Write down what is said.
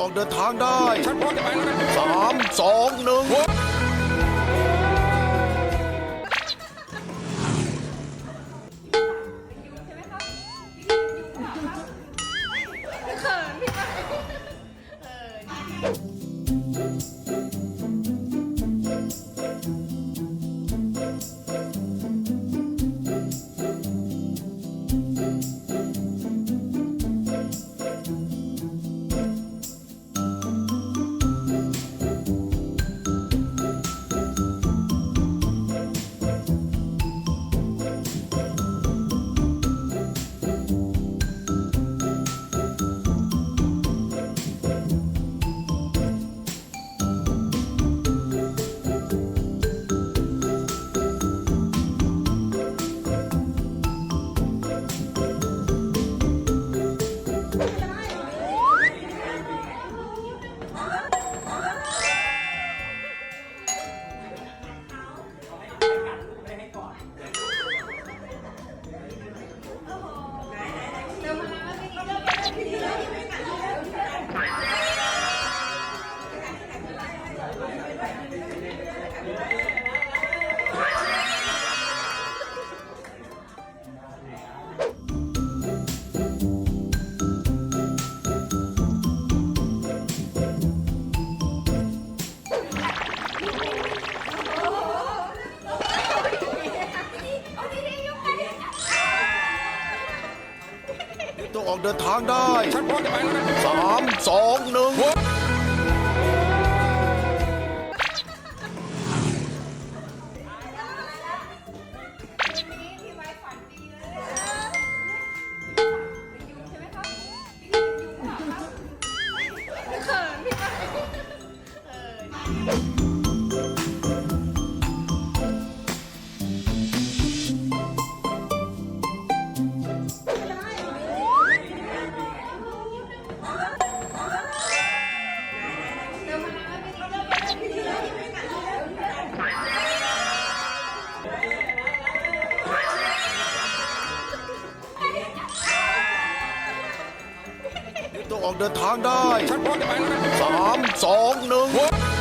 ออกเดินทางได้ฉันพร้อมจะไปแล้วนะสามสองหนึ่งเขินพี่ไป ต้องออกเดินทางได้ ฉันพร้อมจะไปแล้วนะสามสองหนึ่ง ต้องออกเดินทางได้ฉันพร้อมจะไปแล้วนะสามสองหนึ่งโอ้